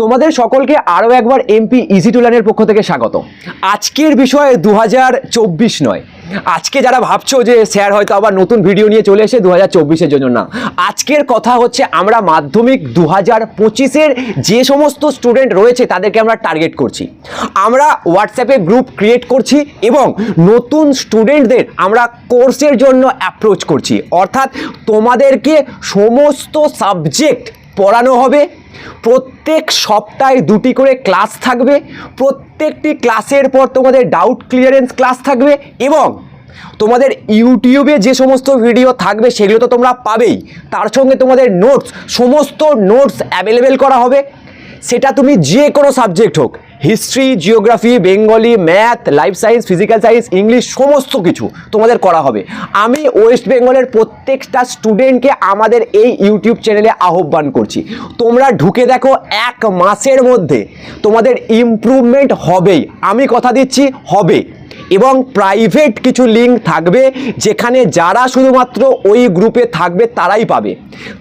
তোমাদের সকলকে আরও একবার এমপি ইজি টু লার্নের পক্ষ থেকে স্বাগত আজকের বিষয় দু নয়। আজকে যারা ভাবছ যে স্যার হয়তো আবার নতুন ভিডিও নিয়ে চলে এসে দু হাজার জন্য, না। আজকের কথা হচ্ছে আমরা মাধ্যমিক দু হাজার পঁচিশের যে সমস্ত স্টুডেন্ট রয়েছে তাদেরকে আমরা টার্গেট করছি। আমরা হোয়াটসঅ্যাপে গ্রুপ ক্রিয়েট করছি এবং নতুন স্টুডেন্টদের আমরা কোর্সের জন্য অ্যাপ্রোচ করছি। অর্থাৎ তোমাদেরকে সমস্ত সাবজেক্ট পড়ানো হবে। প্রত্যেক সপ্তাহে দুটি করে ক্লাস থাকবে। প্রত্যেকটি ক্লাসের পর তোমাদের ডাউট ক্লিয়ারেন্স ক্লাস থাকবে এবং তোমাদের ইউটিউবে যে সমস্ত ভিডিও থাকবে সেগুলো তো তোমরা পাবেই। তার সঙ্গে তোমাদের নোটস সমস্ত নোটস অ্যাভেলেবেল করা হবে। সেটা তুমি যে কোনো সাবজেক্ট হোক। History geography Bengali math life science physical science English সমস্ত কিছু তোমাদের করা হবে। আমি ওয়েস্ট বেঙ্গলের প্রত্যেকটা স্টুডেন্টকে আমাদের এই ইউটিউব চ্যানেলে আহ্বান করছি। তোমরা ঢুকে দেখো এক মাসের মধ্যে তোমাদের ইমপ্রুভমেন্ট হবেই। আমি কথা দিচ্ছি, হবে। এবং প্রাইভেট কিছু লিঙ্ক থাকবে, যেখানে যারা শুধুমাত্র ওই গ্রুপে থাকবে তারাই পাবে।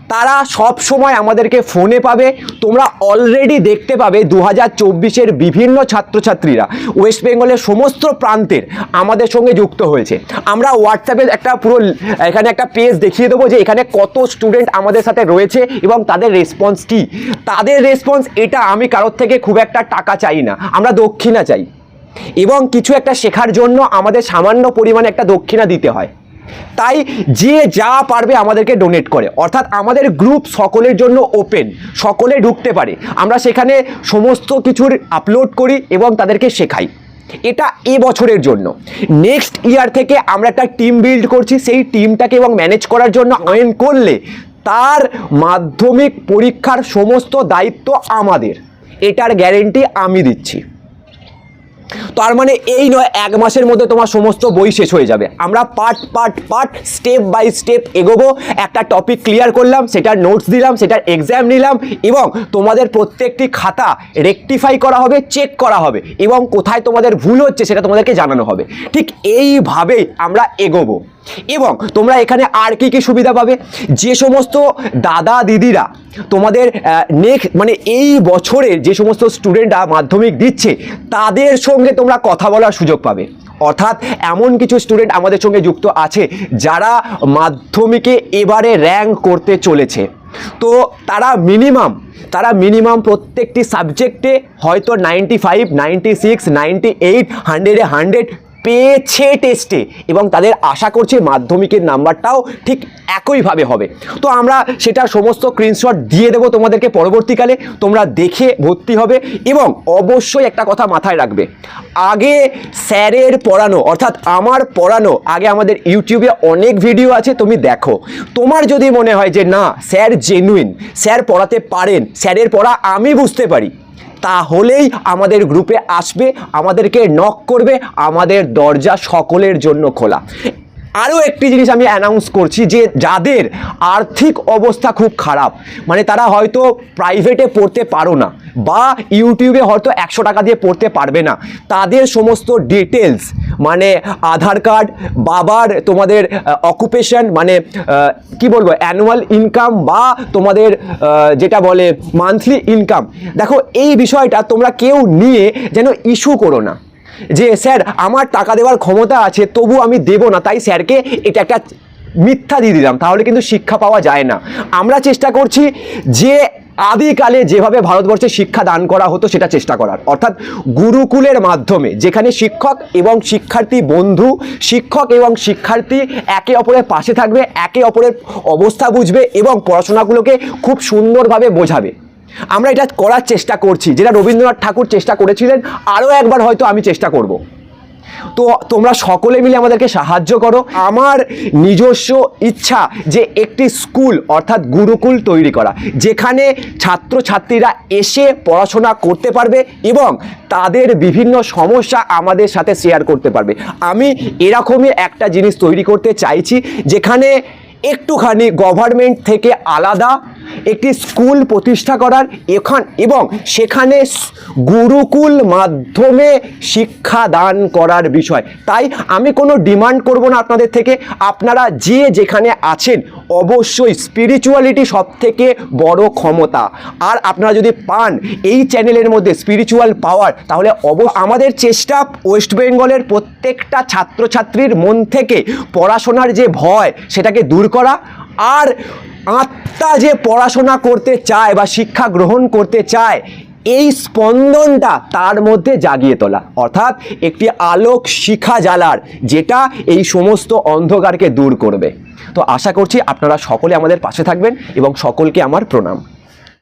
তারা সব সময় আমাদেরকে ফোনে পাবে। তোমরা অলরেডি দেখতে পাবে দু হাজার চব্বিশের বিভিন্ন ছাত্রছাত্রীরা ওয়েস্ট বেঙ্গলের সমস্ত প্রান্তের আমাদের সঙ্গে যুক্ত হয়েছে। আমরা হোয়াটসঅ্যাপে একটা পুরো, এখানে একটা পেজ দেখিয়ে দেবো যে এখানে কত স্টুডেন্ট আমাদের সাথে রয়েছে এবং তাদের রেসপন্স কী। তাদের রেসপন্স এটা আমি কারোর থেকে খুব একটা টাকা চাই না। আমরা দক্ষিণা চাই। এবং কিছু একটা শেখার জন্য আমাদের সামান্য পরিমাণে একটা দক্ষিণা দিতে হয়। তাই যে যা পারবে আমাদেরকে ডোনেট করে। অর্থাৎ আমাদের গ্রুপ সকলের জন্য ওপেন সকলে ঢুকতে পারে। আমরা সেখানে সমস্ত কিছুর আপলোড করি এবং তাদেরকে শেখাই। এটা এ বছরের জন্য। নেক্সট ইয়ার থেকে আমরা একটা টিম বিল্ড করছি। সেই টিমটাকে এবং ম্যানেজ করার জন্য আইন করলে তার মাধ্যমিক পরীক্ষার সমস্ত দায়িত্ব আমাদের। এটার গ্যারেন্টি আমি দিচ্ছি। তার মানে এই নয়, এক মাসের মধ্যে তোমার সমস্ত বই শেষ হয়ে যাবে। আমরা part part part, step by step এগোবো। একটা টপিক ক্লিয়ার করলাম, সেটার নোটস দিলাম, সেটার এক্সাম নিলাম, এবং তোমাদের প্রত্যেকটি খাতা রেকটিফাই করা হবে চেক করা হবে, এবং কোথায় তোমাদের ভুল হচ্ছে সেটা তোমাদেরকে জানানো হবে। ঠিক এইভাবেই আমরা এগোবো। এবং তোমরা এখানে আর কি কি সুবিধা পাবে? যে সমস্ত দাদা দিদিরা তোমাদের নেক্সট মানে এই বছরের যে সমস্ত স্টুডেন্টরা মাধ্যমিক দিচ্ছে, তাদের সঙ্গে তোমরা কথা বলার সুযোগ পাবে। অর্থাৎ এমন কিছু স্টুডেন্ট আমাদের সঙ্গে যুক্ত আছে যারা মাধ্যমিকে এবারে র্যাঙ্ক করতে চলেছে। তো তারা মিনিমাম তারা মিনিমাম প্রত্যেকটি সাবজেক্টে হয়তো ninety five ninety six ninety eight হান্ড্রেডে হান্ড্রেড পেয়েছে টেস্টে এবং তাদের আশা করছে মাধ্যমিকের নাম্বারটাও ঠিক একইভাবে হবে। তো আমরা সেটা সমস্ত স্ক্রিনশট দিয়ে দেবো তোমাদেরকে পরবর্তীকালে, তোমরা দেখে ভর্তি হবে এবং অবশ্যই একটা কথা মাথায় রাখবে। আগে স্যারের পড়ানো, অর্থাৎ আমার পড়ানো, আগে আমাদের ইউটিউবে অনেক ভিডিও আছে, তুমি দেখো। তোমার যদি মনে হয় যে না, স্যার জেনুইন স্যার পড়াতে পারেন, স্যারের পড়া আমি বুঝতে পারি তাহলেই আমাদের গ্রুপে আসবে আমাদেরকে নক করবে আমাদের দরজা সকলের জন্য খোলা। আরও একটি জিনিস আমি অ্যানাউন্স করছি যে যাদের আর্থিক অবস্থা খুব খারাপ মানে তারা হয়তো প্রাইভেটে পড়তে পারো না বা ইউটিউবে হয়তো একশো টাকা দিয়ে পড়তে পারবে না। তাদের সমস্ত ডিটেলস মানে আধার কার্ড বাবার তোমাদের অকুপেশন মানে কি বলব অ্যানুয়াল ইনকাম বা তোমাদের যেটা বলে মান্থলি ইনকাম দেখো, এই বিষয়টা তোমরা কেউ নিয়ে যেন ইস্যু করো না। যে স্যার, আমার টাকা দেওয়ার ক্ষমতা আছে, তবু আমি দেব না। তাই স্যারকে এটা একটা মিথ্যা দিয়ে দিলাম, তাহলে কিন্তু শিক্ষা পাওয়া যায় না। আমরা চেষ্টা করছি যে আদিকালে যেভাবে ভারতবর্ষে শিক্ষা দান করা হতো, সেটা চেষ্টা করার। অর্থাৎ গুরুকুলের মাধ্যমে, যেখানে শিক্ষক এবং শিক্ষার্থী বন্ধু, শিক্ষক এবং শিক্ষার্থী একে অপরের পাশে থাকবে, একে অপরের অবস্থা বুঝবে এবং পড়াশোনাগুলোকে খুব সুন্দরভাবে বোঝাবে। আমরা এটা করার চেষ্টা করছি, যেটা রবীন্দ্রনাথ ঠাকুর চেষ্টা করেছিলেন আরও একবার হয়তো আমি চেষ্টা করব। তো তোমরা সকলে মিলে আমাদেরকে সাহায্য করো। আমার নিজস্ব ইচ্ছা যে একটি স্কুল, অর্থাৎ গুরুকুল তৈরি করা, যেখানে ছাত্রছাত্রীরা এসে পড়াশোনা করতে পারবে এবং তাদের বিভিন্ন সমস্যা আমাদের সাথে শেয়ার করতে পারবে। আমি এরকমই একটা জিনিস তৈরি করতে চাইছি, যেখানে একটুখানি গভর্নমেন্ট থেকে আলাদা একটি স্কুল প্রতিষ্ঠা করার এখান এবং সেখানে গুরুকুল মাধ্যমে শিক্ষা দান করার বিষয়। তাই আমি কোনো ডিমান্ড করব না আপনাদের থেকে। আপনারা যে যেখানে আছেন, অবশ্যই স্পিরিচুয়ালিটি সব থেকে বড় ক্ষমতা। আর আপনারা যদি পান এই চ্যানেলের মধ্যে স্পিরিচুয়াল পাওয়ার তাহলে অব আমাদের চেষ্টা ওয়েস্ট বেঙ্গলের প্রত্যেকটা ছাত্রছাত্রীর মন থেকে পড়াশোনার যে ভয়, সেটাকে দূর করা। আর আত্মা যে পড়াশোনা করতে চায় বা শিক্ষা গ্রহণ করতে চায়, এই স্পন্দনটা তার মধ্যে জাগিয়ে তোলা। অর্থাৎ একটি আলোক শিখা জ্বালার, যেটা এই সমস্ত অন্ধকারকে দূর করবে। তো আশা করছি আপনারা সকলে আমাদের পাশে থাকবেন এবং সকলকে আমার প্রণাম।